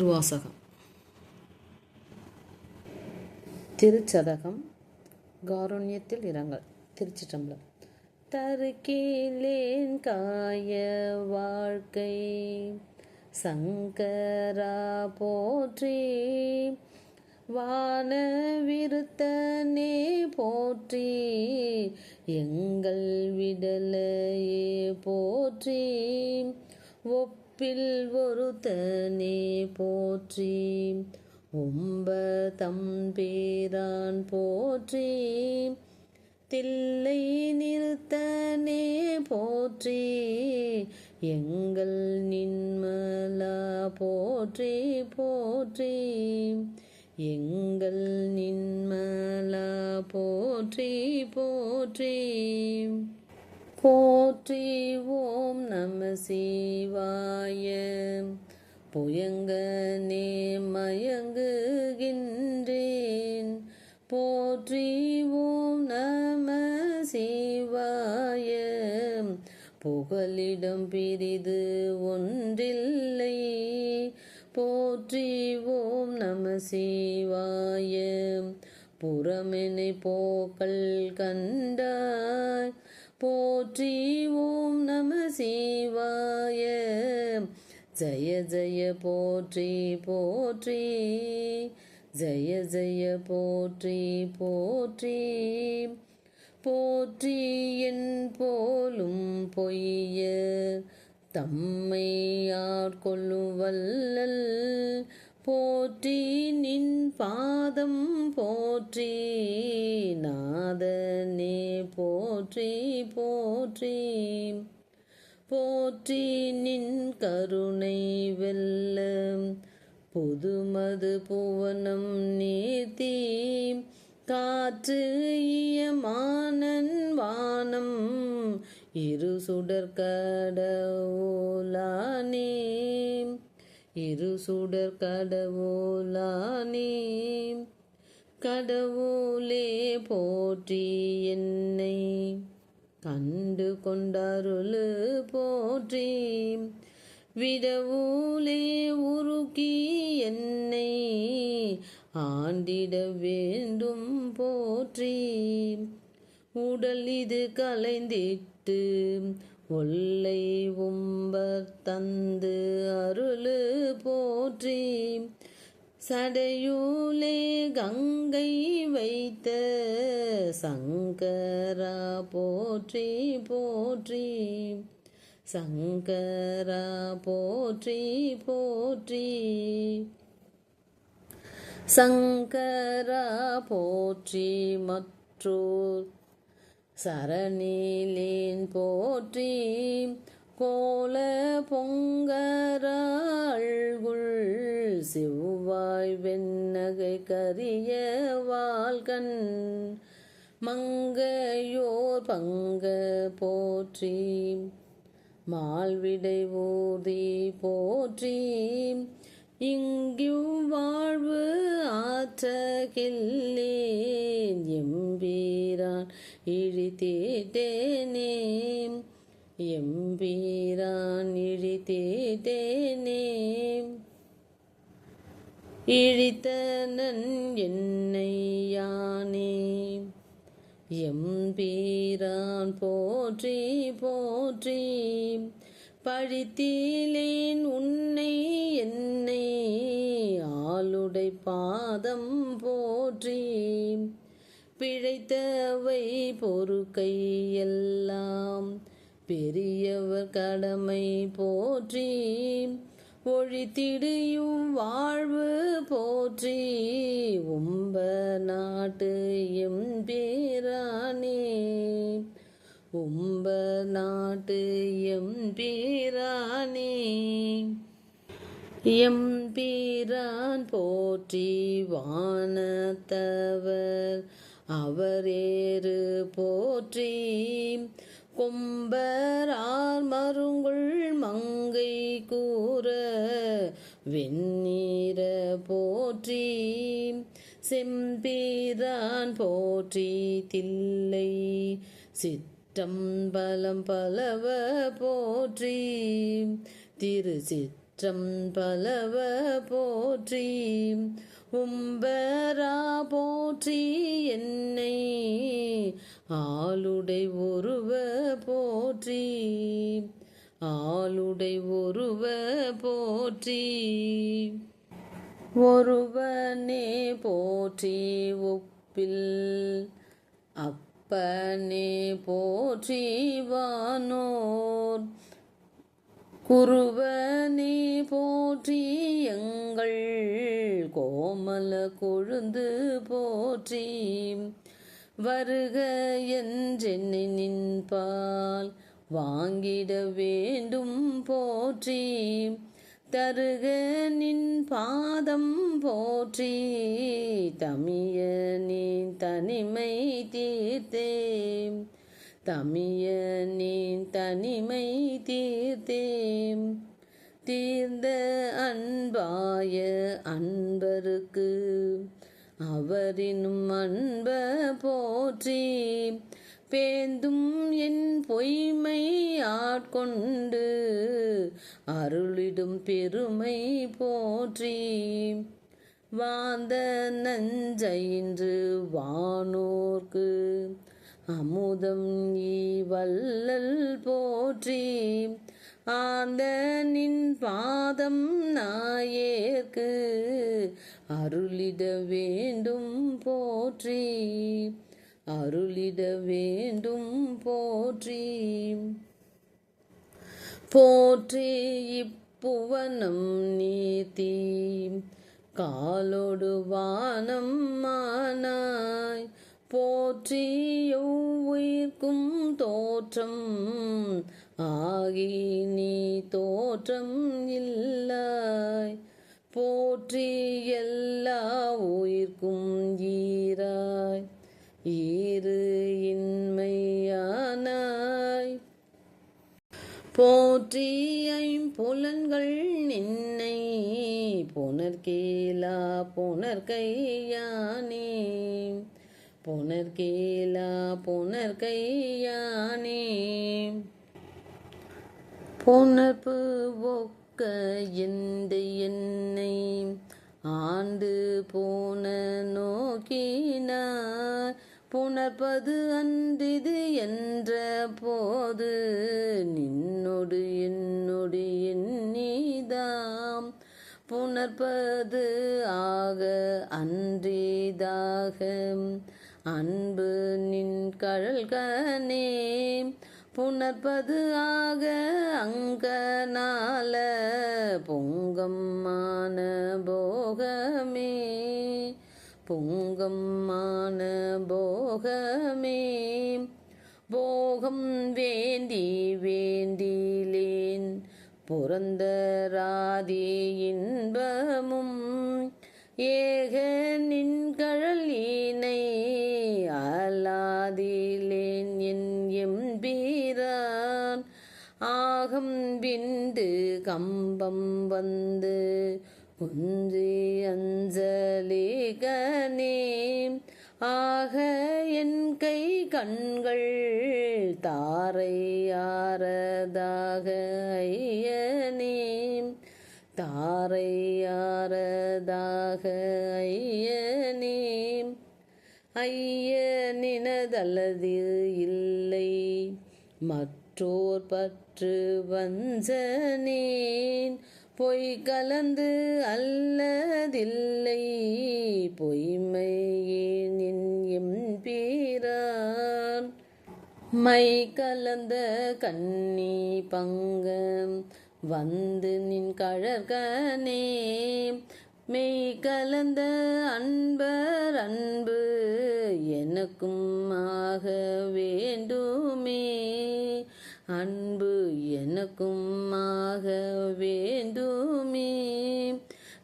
திருவாசகம். திருச்சதகம் காருண்யத்தில் இரங்கல் திருச்சிற்றம்பலம். தருக்கீழேன் காய வாழ்க்கை சங்கரா போற்றி வான விருத்தனே போற்றி எங்கள் விடலையே போற்றி ஒப்பில் ஒருத்தனே போற்றி. உம்ப தம்பீரான் போற்றி. தில்லை நிறுத்தனே போற்றி. எங்கள் நின்மலா போற்றி போற்றி. எங்கள் நின்மலா போற்றி போற்றி. போற்றி ஓம் நம சிவாய. புயங்கனே மயங்குகின்றேன். போற்றி ஓம் நம சிவாய. புகலிடம் பிரிது ஒன்றில்லை. போற்றி ஓம் நம சிவாய. புறமெனை போக்கள் கண்டாய். போற்றி ஓம் நம சிவாய. ஜய ஜய போற்றி போற்றி. ஜய ஜய போற்றி போற்றி. போற்றி என் போலும் பொய்ய. தம்மை ஆட்கொள்ளும் வல்லல் போற்றி நின் பாதம் போற்றி நாதனே போற்றி போற்றி. போற்றி நின் கருணை வெல்ல புதுமது புவனம் நேர்த்தி. காற்று ஈயமானன் வானம் இரு சுடற்கடவுலானே இரு சுடர் கடவுளானே கடவுளே போற்றி என்னை. கண்டு கொண்டருளு போற்றி விடவுளே உருக்கி என்னை. ஆண்டிட வேண்டும் போற்றி உடல் இது கலைந்திட்டு ஒல்லை உம்பர் தந்து அருளு போற்றி. சடையூலே கங்கை வைத்த சங்கரா போற்றி போற்றி. சங்கரா போற்றி போற்றி. சங்கரா போற்றி மற்றோர் சரணிலேன் போற்றி கோல பொங்கராள்குள் செவ்வாய் வெண்ணகை கரிய வால்கண் மங்கையோர் பங்க போற்றி மால்விடை ஊதி போற்றி இங்கு வாழ்வு ஆற்றகில்லேன் எம்பீரான் இழித்தேனே எம்பீரான் இழித்தேனே இழித்தனன் என்னை யானே. எம்பீரான் போற்றி போற்றி. பழித்தீலேன் உன்னை என்னை ஆளுடை பாதம் போற்றி பிழைத்தவை பொறுக்கை எல்லாம் பெரியவர் கடமை போற்றி ஒழித்திடியும் வாழ்வு போற்றி உம்ப நாட்டு எம் எம்பேரானே உம்ப நாட்டு எம்பீரானே. எம்பீரான் போற்றி வானத்தவர் அவரேறு போற்றி. கொம்பரார் மருங்குள் மங்கை கூற வெண்ணீர போற்றி. செம்பீரான் போற்றி தில்லை சித்த சிற்றம்பலம் பலவ போற்றி. திரு சிற்றம்பலம் பலவ போற்றி. உம்பரா போற்றி என்னை. ஆளுடை ஒருவ போற்றி. ஆளுடை ஒருவ போற்றி. ஒருவனே போற்றி ஒப்பில். அப் அப்பனே போற்றிவானோர். குருவனே போற்றி எங்கள் கோமல கொழுந்து போற்றி. வருக என்றென்னை நின்பால் வாங்கிட வேண்டும் போற்றி. தருக நின் பாதம் போற்றி தமிய நீ தனிமை தீர்த்தே. தமிய நீ தனிமை தீர்த்தே. தீர்ந்த அன்பாய அன்பருக்கு அவரினும் அன்ப போற்றி. பேந்தும் என் பொய்மை ஆட்கொண்டு அருளிடும் பெருமை போற்றி. வாந்த நஞ்சைன்று வானோர்க்கு அமுதம் ஈவல்லல் போற்றி. ஆந்த நின் பாதம் நாயேற்கு அருளிட வேண்டும் போற்றி. அருளிட வேண்டும் போற்றி. போற்றி இப்புவனம் நீதி. காலோடு வானம் மானாய். போற்றி உயிர்க்கும் தோற்றம். ஆகி நீ தோற்றம் இல்லாய். போற்றி எல்லா உயிர்க்கும் ஈராய். ஈ போற்றி ஐம்புலன்கள் நின்னை புனர்கேலா புனர்கையானே புனர்கேலா புனர்கையானே புனர்ப்பு ஒக்க எந்த என்னை ஆண்டு போன நோக்கினார். புணர்ப்பது அன்றிது என்ற போது நின்னொடு என்னொடு எண்ணிதாம். புணர்ப்பது ஆக அன்றிதாக அன்பு நின் கழல்கனே. புணர்ப்பது ஆக அங்கனால பொங்கம்மான போகமே. பொங்கும் மான போகமே. போகம் வேண்டி வேண்டிலேன் புறந்தராதி இன்பமும். ஏக நின் கழலினை அலாதிலேன் என் எம்பீரான். ஆகம் விண்டு கம்பம் வந்து குன்றி அஞ்சலி கனே ஆக என் கை கண்கள் தாரையாரதாக ஐயனே தாரையாரதாக ஐயனே ஐயனினதல்லது இல்லை மற்றோர் பற்று வஞ்சனேன். பொய் கலந்து அல்லதில்லை. பொய்மையேன் நின் மை கலந்த கண்ணி பங்கம் வந்து நின் கழற்கனே. மெய் கலந்த அன்பர் அன்பு எனக்கும் ஆக வேண்டுமே. அன்பு எனக்கும் ஆக வேண்டுமே.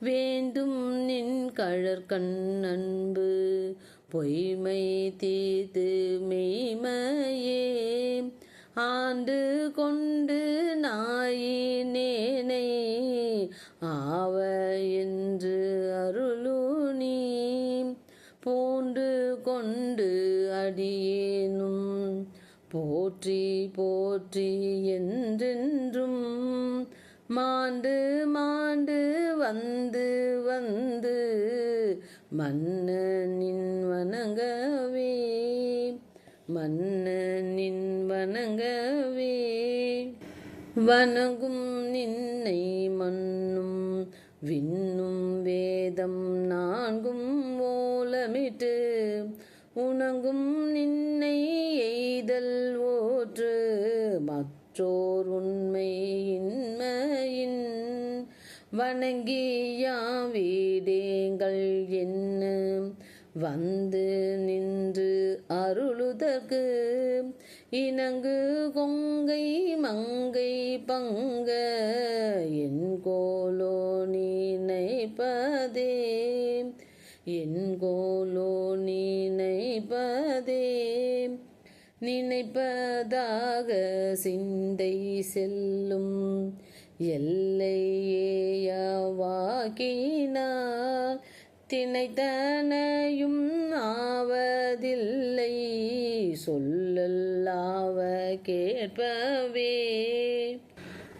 வேண்டும் நின் கழற்கண் அன்பு பொய்மை தீது மெய்மையே. ஆண்டு கொண்டு நாயினேனை ஆவ என்று அருளுனி. பூண்டு கொண்டு அடியேனும் போற்றி போ போற்றி என்றென்றும் மாண்டு மாண்டு வந்து வந்து மன்னனின் வணங்கவே மன்னனின் வணங்கவே. வணங்கும் நின்னை மண்ணும் விண்ணும் வேதம் நான்கும் ஓலமிட்டு உணங்கும் நின்னை எய்தல் ஓற்று மற்றோர் உண்மை இன்மையின் வணங்கியாவிடேங்கள் என்ன? வந்து நின்று அருளுதற்கு இணங்கு கொங்கை மங்கை பங்க என் கோலோ நினைப்பதே என் கோலோ நினைப்பதே நினைப்பதாக சிந்தை செல்லும். எல்லையேயவாக்கினார் தினைத்தனையும் ஆவதில்லை. சொல்லல்லாவ கேட்பவே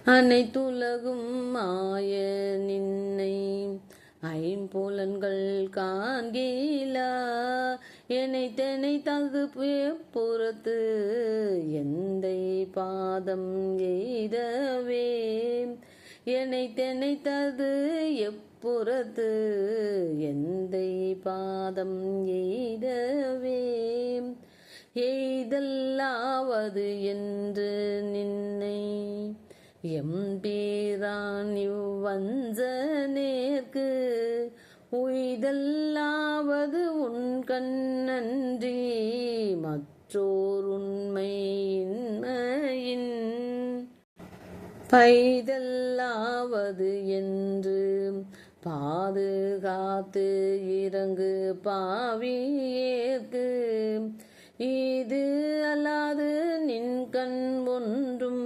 அனைத்துலகும் மாய நின்னை ஐம்புலன்கள் காண்கிலா என்னை தெனை தகு புறத்து எந்தை பாதம் எய்தவே என்னை தெனை தது எப்புறத்து எந்தை பாதம் எய்தவே. எய்தல்லாவது என்று நின்னை எம்பீரான் இவ்வஞ்ச நேர்க்கு உய்தல்லாவது உன் கண்ணன்றி மற்றோர் உண்மையின்மையின் பைதல்லாவது என்று பாதுகாத்து இறங்கு பாவியேற்கு இது அல்லாது நின் கண் ஒன்றும்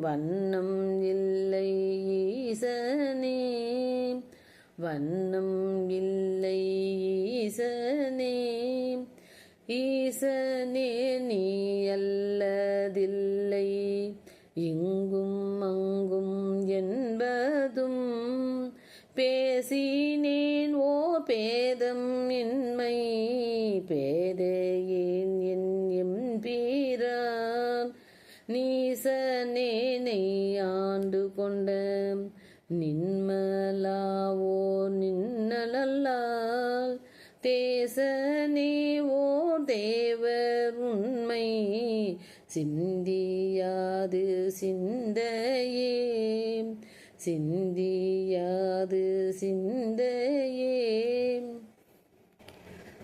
வண்ணம் இல்லை ஈசனே. வண்ணம் இல்லை ஈசனே. ஈசனே நீ அல்லதில்லை. இங்கும் அங்கும் என்பதும் பேசினேன் ஓ பேதம் இன்மை. பே கொண்ட நின்மலாவோ நின்னலல்லால் தேசனே ஓ தேவர் உண்மை சிந்தியாது சிந்தையே சிந்தியாது சிந்தையே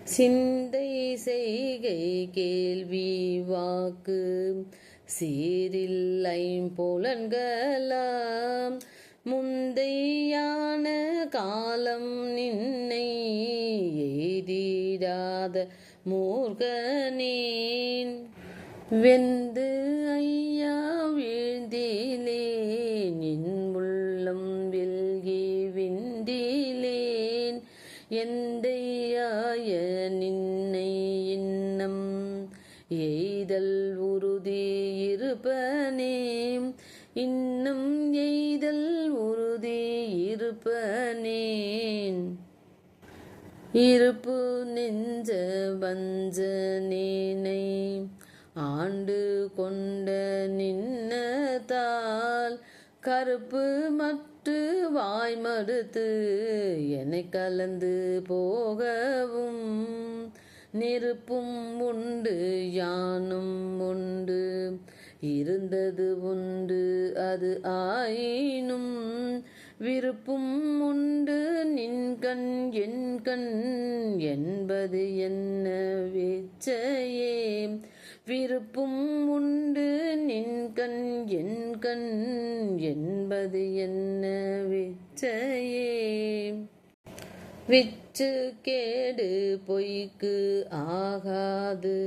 சிந்தை செய்கை கேள்வி வாக்கு சீரில் ஐம்புலன்களாம் முந்தையான காலம் நின்னை எய்திடாத மூர்கனேன். வெந்து ஐயா வீழ்ந்திலே நின் உள்ளம் வில்கி விண்டிலேன் என் இன்னும் எய்தல் உறுதி இருப்பனேன். இருப்பு நெஞ்ச வஞ்சனேனை ஆண்டு கொண்ட நின்னதால் கருப்பு மற்று வாய் மடுத்து என்னை கலந்து போகவும். நெருப்பும் உண்டு யானும் உண்டு. இருந்தது உண்டு அது ஆயினும் விருப்பும் உண்டு. நின் கண் என் கண் என்பது என்ன வேச்சையே? விருப்பும் உண்டு நின் கண் என் கண் என்பது என்ன வேச்சையே? விச்சு கேடு பொய்க்கு ஆகாது.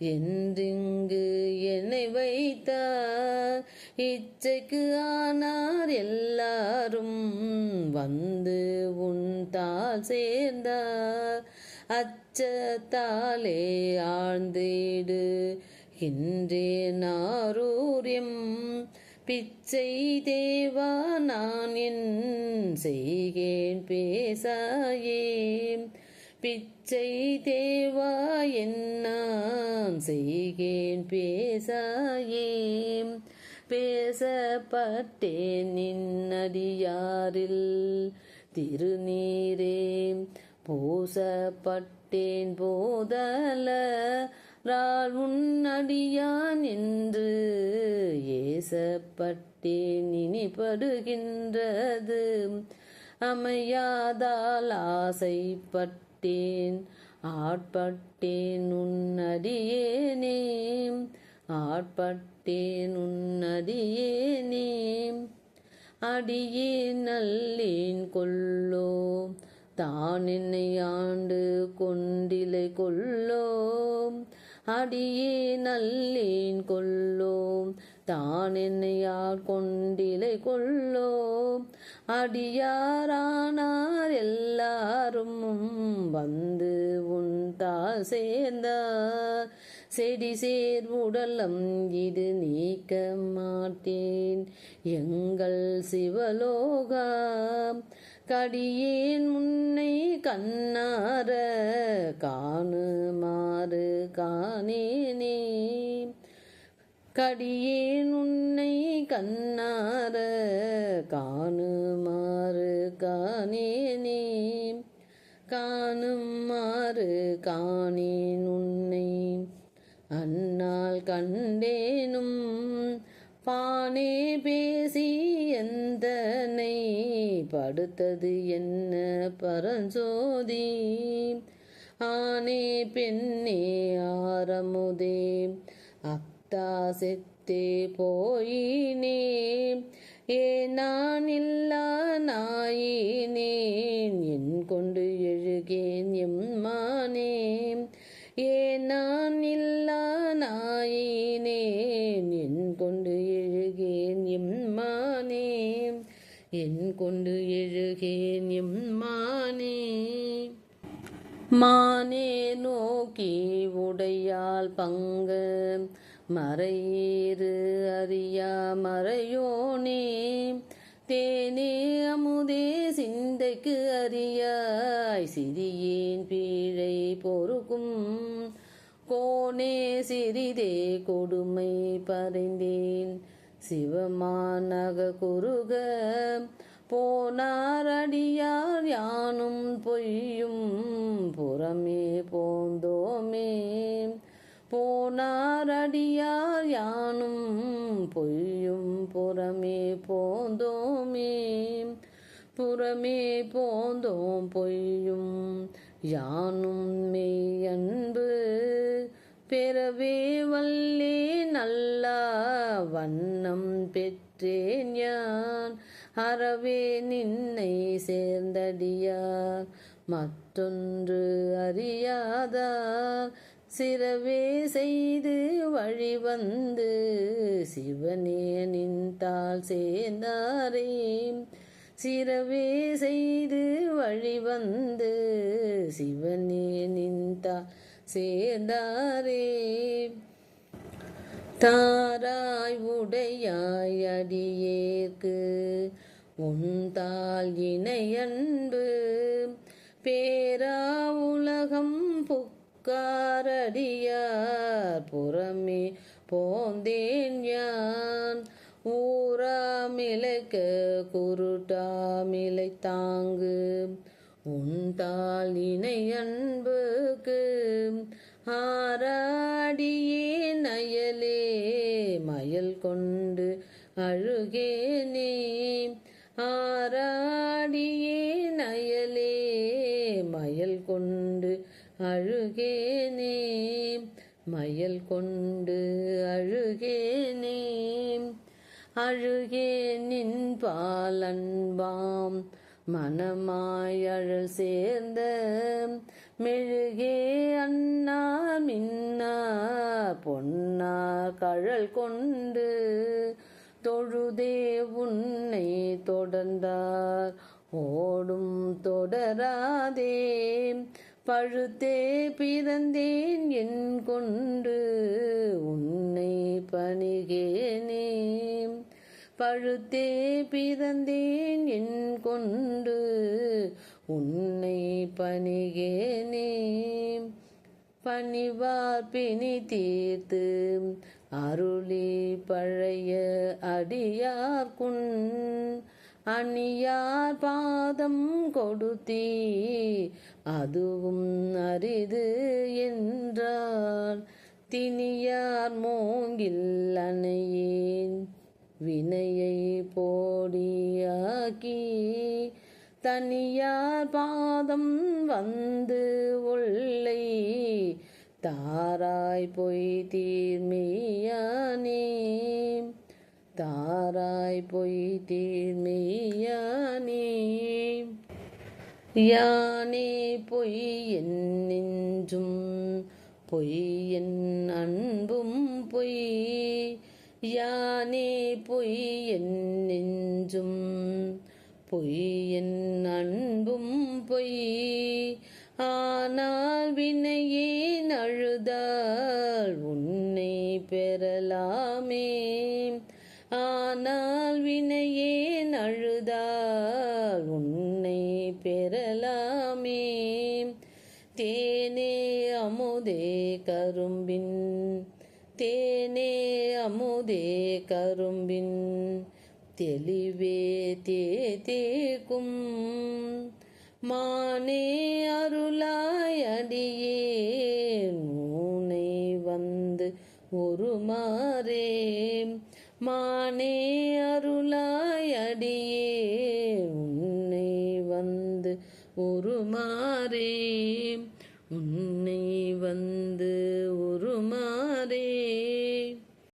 என்றிங்கு என்னை வைத்தார். இச்சைக்கு ஆனார் எல்லாரும் வந்து உன் தாள் சேர்ந்தார். அச்சத்தாலே ஆழ்ந்திடு இன்றே நாரூரியம். பிச்சை தேவா நான் என் செய்கேன் பேசாயே. பிச்சை தேவா என்னாம் செய்கேன் பேசாயே. பேசப்பட்டேன் நின்னடியாரில் திருநீரே. பூசப்பட்டேன் போதல ராள் உன்னடியான் என்று ஏசப்பட்டேன் இனிப்படுகின்றது. அமையாதால் ஆசைப்பட்ட ஆட்பட்டேன் ஆட்பட்டேன் உன்னடியேனே ஆட்பட்டேன் உன்னடியேனே அடியே நல்லேன் கொல்லோ தான் என்னை ஆண்டு கொண்டிலை கொள்ளோம் அடியே நல்லேன் கொள்ளோம் தான் என்னை கொண்டிலை கொள்ளோம் அடியாரானார் எல்லாரும் வந்து உன் தாள் சேர்ந்தார். செடி சேர் உடலம் இது நீக்க மாட்டேன். எங்கள் சிவலோகா கடியேன் முன்னை கண்ணார காணுமாறு காணேனே. கடியேன் உன்னை கண்ணார காணு காணேனே காணுமாறு காணேன் உன்னை. அன்னால் கண்டேனும் பானே பேசி எந்தனை. படுத்தது என்ன பரஞ்சோதி. ஆனே பெண்ணே ஆரமுதே. அத்தா செத்தே போயினே. ஏ நான் இல்லா நாயினேன் என் கொண்டு எழுகேன் எம்மானே ஏ நான் இல்லா நாயினேன் என் கொண்டு எழுகேன் எம்மானே என் கொண்டு எழுகேன் எம்மானே மானே. நோக்கி உடையால் பங்கு. மறையீறு அறியா மறையோனே தேனே அமுதே சிந்தைக்கு அறியாய் சிறியேன் பீழை பொறுக்கும் கோனே சிறிதே கொடுமை பறைந்தேன். சிவமானக குருக போனாரடியார் யானும் பொய்யும் புறமே போந்தோமே. போனாரடியார் யானும் பொய்யும் புறமே போந்தோமே. புறமே போந்தோம் பொய்யும் யானும் மெய் அன்பு. பெறவே வல்லே நல்ல வண்ணம் பெற்றேன் யான். அறவே நின்னை சேர்ந்தடியார் மற்றொன்று அறியாதார். சிறவே செய்து வழிவந்து சிவனே நின்றால் சேர்ந்தாரே. சிறவே செய்து வழிவந்து சிவனே நின்றால் சேர்ந்தாரே. தாராய் உடையாய் அடியேற்கு உந்தால் இணையன்பு. பேரா உலகம் புக புக்காரடியார் புறமே போந்தேன் யான். ஊராமிலைக்க குருட்டாமிலை தாங்கு. உந்தால் இணை அன்புக்கு ஆராடியே நயலே மயல் கொண்டு அழுகேனே. ஆராடியே நயலே மயல் கொண்டு அழுகேனே மயல் கொண்டு அழுகேனே. அழுகே நின் பாலன்பாம் மனமாயழல் சேர்ந்த மெழுகே அண்ணா மின்னா பொன்னா கழல் கொண்டு தொழுதே உன்னை தொடர்ந்தார் ஓடும் தொடராதே. பழுத்தே பிறந்தேன் என் கொண்டு உன்னை பணிகேனே. பழுத்தே பிறந்தேன் என் கொண்டு உன்னை பணிகேனே. பணிவார் பிணி தீர்த்து அருளி பழைய அடியார்குன் அணியார் பாதம் கொடுத்தீ அதுவும் அரிது என்றால் தினியார் மூங்கில் அணையேன். வினையை போடியாக்கி தனியார் பாதம் வந்து உள்ளை தாராய் பொய் தீர்மையானே தாராய் பொய் தீர்மையானே யானே பொய் என் நெஞ்சும் பொய் என் அன்பும் பொய் யானே பொய் என் நெஞ்சும் பொய் என் அன்பும் பொய் ஆனால் வினையே அழுதால் உன்னை பெறலாமே. ஆனால் வினையே அழுதால் உன்னை பெ தேனே அமுதே கரும்பின் தேனே அமுதே கரும்பின் தெளிவே தே தேக்கும் மானே அருளாயடியே நூனை வந்து ஒரு மாறே மானே அருளாய் உருமாறே உன்னை வந்து